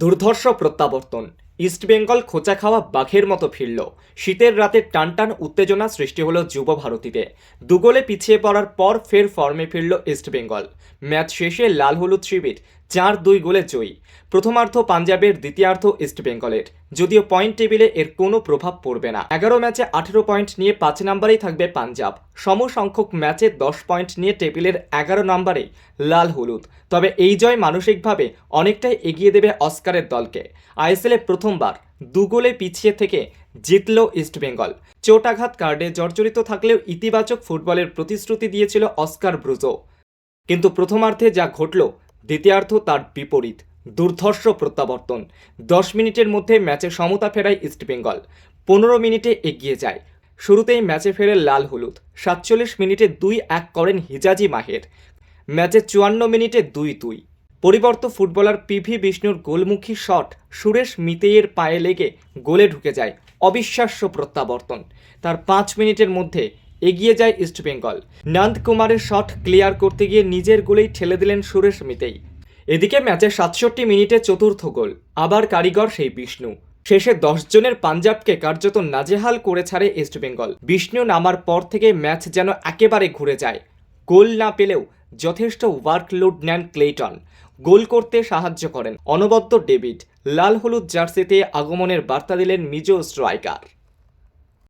দুর্ধর্ষ প্রত্যাবর্তন। ইস্টবেঙ্গল খোঁচা খাওয়া বাঘের মতো ফিরল। শীতের রাতে টানটান উত্তেজনা সৃষ্টি হলো যুব ভারতীতে। দুগোলে পিছিয়ে পড়ার পর ফের ফর্মে ফিরল ইস্টবেঙ্গল ম্যাচ শেষে লাল হলুদ শিবির। চার দুই গোলে জয়ী। প্রথমার্ধ পাঞ্জাবের দ্বিতীয়ার্ধ ইস্টবেঙ্গলের যদিও পয়েন্ট টেবিলে এর কোনো প্রভাব পড়বে না। এগারো ম্যাচে আঠেরো পয়েন্ট নিয়ে পাঁচ নম্বরেই থাকবে পাঞ্জাব। সম সংখ্যক ম্যাচে দশ পয়েন্ট নিয়ে টেবিলের এগারো নম্বরেই লাল হলুদ। তবে এই জয় মানসিকভাবে অনেকটাই এগিয়ে দেবে অস্কারের দলকে। আইএসএলে প্রথমবার দু গোলে পিছিয়ে থেকে জিতল ইস্টবেঙ্গল চোটাঘাত কার্ডে জর্জরিত থাকলেও ইতিবাচক ফুটবলের প্রতিশ্রুতি দিয়েছিল অস্কার ব্রুজো। কিন্তু প্রথমার্ধে যা ঘটল দ্বিতীয়ার্ধ তার বিপরীত, দুর্ধর্ষ প্রত্যাবর্তন। দশ মিনিটের মধ্যে ম্যাচে সমতা ফেরায় ইস্টবেঙ্গল পনেরো মিনিটে এগিয়ে যায়। শুরুতেই ম্যাচে ফেরে লাল হলুদ। সাতচল্লিশ মিনিটে দুই এক করেন হিজাজি মাহের। ম্যাচে চুয়ান্ন মিনিটে দুই দুই। পরিবর্ত ফুটবলার পিভি বিষ্ণুর গোলমুখী শট সুরেশ মিতেইয়ের পায়ে লেগে গোলে ঢুকে যায় অবিশ্বাস্য প্রত্যাবর্তন। তার পাঁচ মিনিটের মধ্যে এগিয়ে যায় ইস্টবেঙ্গল নন্দ কুমারের শট ক্লিয়ার করতে গিয়ে নিজের গোলেই ঠেলে দিলেন সুরেশ মিতেই। এদিকে ম্যাচে সাতষট্টি মিনিটে চতুর্থ গোল, আবার কারিগর সেই বিষ্ণু। শেষে দশ জনের পাঞ্জাবকে কার্যত নাজেহাল করে ছাড়ে ইস্টবেঙ্গল বিষ্ণু নামার পর থেকে ম্যাচ যেন একেবারে ঘুরে যায়। গোল না পেলেও যথেষ্ট ওয়ার্কলোড নেন ক্লেটন গোল করতে সাহায্য করেন অনবদ্য ডেভিড। লাল হলুদ জার্সিতে আগমনের বার্তা দিলেন মিজো স্ট্রাইকার।